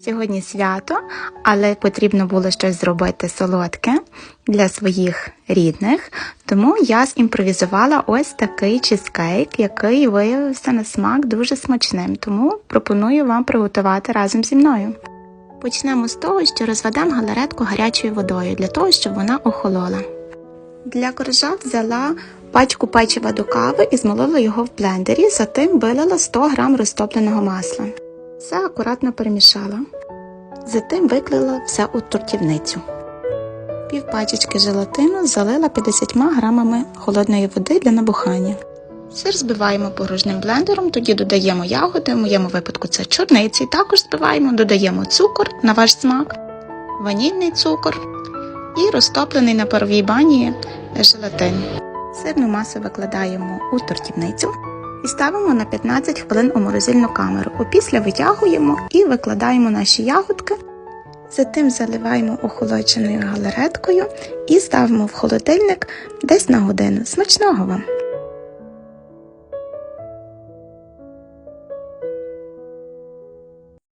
Сьогодні свято, але потрібно було щось зробити солодке для своїх рідних, тому я зімпровізувала ось такий чизкейк, який виявився на смак дуже смачним, тому пропоную вам приготувати разом зі мною. Почнемо з того, що розведемо галаретку гарячою водою для того, щоб вона охолола. Для коржа взяла пачку печива до кави і змолола його в блендері, затим вилила 100 г розтопленого масла. Все акуратно перемішала. Затим виклала все у тортівницю. Пів пачечки желатину залила 50 грамами холодної води для набухання. Сир збиваємо погружним блендером, тоді додаємо ягоди, в моєму випадку це чорниці, також збиваємо, додаємо цукор на ваш смак, ванільний цукор і розтоплений на паровій бані желатин. Сирну масу викладаємо у тортівницю і ставимо на 15 хвилин у морозильну камеру. Опісля витягуємо і викладаємо наші ягодки. Затим заливаємо охолодженою галереткою і ставимо в холодильник десь на годину. Смачного вам!